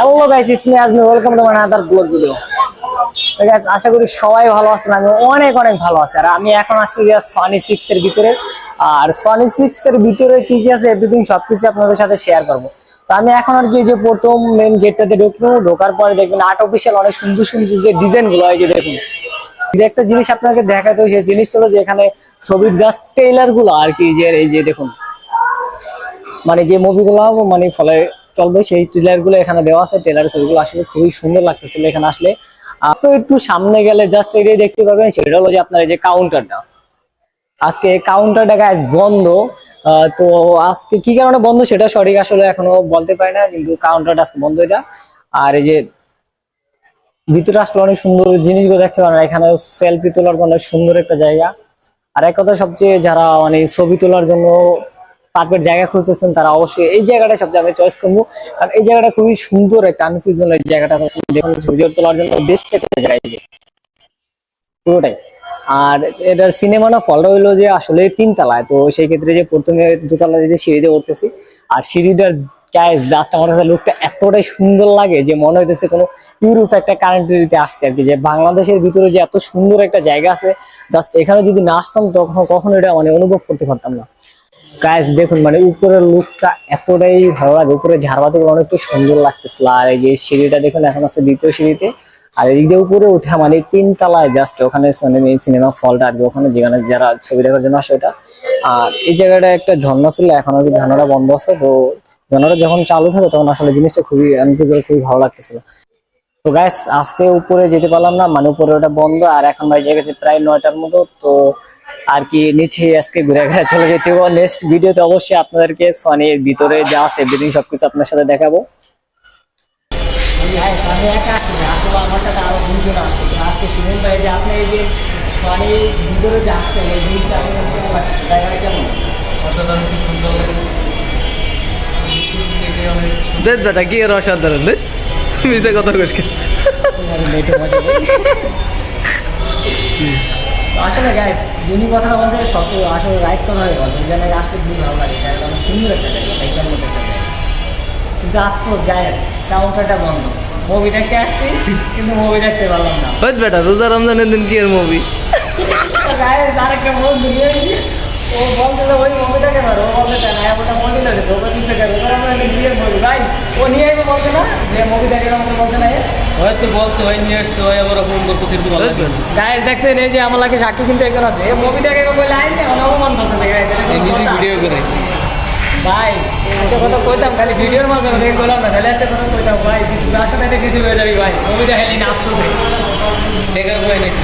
Hello guys Ismi Azmi welcome to my other vlog video তো guys আশা করি সবাই ভালো আছেন আমি অনেক অনেক ভালো আছি। আর আমি এখন আসছি সনি সিক্স এর ভিতরে। আর সনি সিক্স এর ভিতরে কি কি আছে এভরিথিং সবকিছু আপনাদের সাথে শেয়ার করব। তো আমি এখন আর কি যে প্রথম মেন গেটটাতে ঢুকবো, ঢোকার পরে দেখবেন আর্ট অফিসিয়াল অনেক সুন্দর সুন্দর যে ডিজাইনগুলো হয় যে দেখুন। একটা জিনিস আপনাকে দেখাতে সেই জিনিসটা হলো যে এখানে ছবির জাস্ট টেইলারগুলো আর কি যে, এই যে দেখুন। মানে যে মুভিগুলো মানে ফলে চলবে। সেই ট্রেলারগুলো এখানে দেওয়া আছে। ট্রেলার ছবিগুলো আসলে খুবই সুন্দর লাগতেছিল এখানে আসলে। আপনি একটু সামনে গেলে জাস্ট এটাই দেখতে পাবেন সেটা হলো যে আপনার এই যে কাউন্টারটা আজকে কাউন্টারটা গাছ বন্ধ। তো আজকে কি কারণে বন্ধ সেটা সঠিক আসলে এখনও বলতে পারি না, কিন্তু কাউন্টারটা আজকে বন্ধ এটা। আর এই যে ভিতরে আসলে অনেক সুন্দর জিনিসগুলো দেখতে পারেন এখানে সেলফি তোলার অনেক সুন্দর একটা জায়গা। আর এক কথা সবচেয়ে যারা মানে ছবি তোলার জন্য পারফেক্ট জায়গা খুঁজতেছেন, তারা অবশ্যই এই জায়গাটা সবচেয়ে আমি চয়েস করব। কারণ এই জায়গাটা খুবই সুন্দর একটা আনফিউজন এই জায়গাটা দেখুন ছবি তোলার জন্য বেস্ট একটা জায়গা পুরোটাই। আর এটা সিনেমা না, ফলটা হইল যে আসলে তিন তলায় তো সেই ক্ষেত্রে যে প্রথমে দোতলা যে সিঁড়িতে উঠতেছি, আর সিঁড়িটার গায়ে জাস্ট আমার কাছে লুকটা এতটাই সুন্দর লাগে যে মনে হইতেছে কোনো ইউরোপ একটা কান্ট্রিতে আসতে আর কি, যে বাংলাদেশের ভিতরে যে এত সুন্দর একটা জায়গা আছে জাস্ট এখানে যদি না আসতাম তখন কখনো এটা মানে অনুভব করতে পারতাম না। গাইস দেখুন মানে উপরের লুকটা এতটাই ভালো লাগে। উপরে ঝাড়বাতি অনেকটা সুন্দর লাগতেছিল। আর এই যে সিঁড়িটা দেখুন, এখন আছে দ্বিতীয় সিঁড়িতে। আর এদিক দিয়ে উপরে ওঠা মানে তিন তলায় জাস্ট ওখানে সিনেমা ফলটা আর ওখানে যেখানে যারা ছবি দেখার জন্য আসে ওটা। আর এই জায়গাটা একটা ঝর্ণা ছিল, এখন আর কি ঝর্ণাটা বন্ধ আছে। তো ঝর্ণাটা যখন চালু থাকে, তখন আসলে জিনিসটা খুবই খুবই ভালো লাগতেছিল। তো গাইস আজকে উপরে যেতে পারলাম না মানে উপরে ওটা বন্ধ আর এখন বাজে গেছে প্রায় নয়টার মতো তো আর কি নিচে আজকে ঘুরে ঘুরে চলে যেতে হবে। নেক্সট ভিডিওতে অবশ্যই আপনাদেরকে সনির ভিতরে যা আছে এভরিথিং সবকিছু আপনার সাথে দেখাবো। আমি একা আসি না আসলে আমার সাথে আরও দুজন আসে আজকে শুনুন ভাই যে আপনি এই যে সনির ভিতরে যে আসতেন এই জিনিসটা আমি জায়গাটা কেমন? অসাধারণ খুব সুন্দর। লাগে দেখে বেটা কি অসাধারণ দেখ। কথা কইস কে? আমি নেটে মজা করি। তো আসলে গাইস যিনি কথাটা বলছে সত্য আসলে রাইট কথা হয়ে বলছে খুবই ভালো লাগে। জায়গাটা অনেক সুন্দর একটা জায়গা দেখার মতো একটা জায়গা। কিন্তু আফসোস গাইস কাউন্টারটা বন্ধ। মুভি দেখতে আসছি কিন্তু মুভি দেখতে পারলাম না। ওই বেটা রোজা রমজানের দিন কি এর মুভি গাইস আরেকটা গিয়ে ও বলছে যে ওই মুভি দেখে পারো। ও বলতে চায় না ওটা মন্দির লাগছে। ওটা দিতে গেল ওটা আমরা একটা মুভি ভাই ও নিয়ে আইবো বলছে না? যে মুভি দেখে আমাকে বলছে না হয়তো বলছে হয় নিয়ে আসছে হয় আবার ফোন করতেছে কিন্তু ভালো লাগে না। গাইস দেখছেন এই যে আমার লাগে সাক্ষী কিন্তু একজন আছে। এই মুভি দেখে বলে আইন না অপমান করতেছে গাইস নিজে ভিডিও করে। ভাই একটা কথা কইতাম খালি ভিডিওর মাঝে দেখে বললাম না তাহলে একটা কথা কইতাম ভাই আসলে কিছু হয়ে যাবি ভাই মুভি দেখে না আফসোস দেখার ভয় নাকি?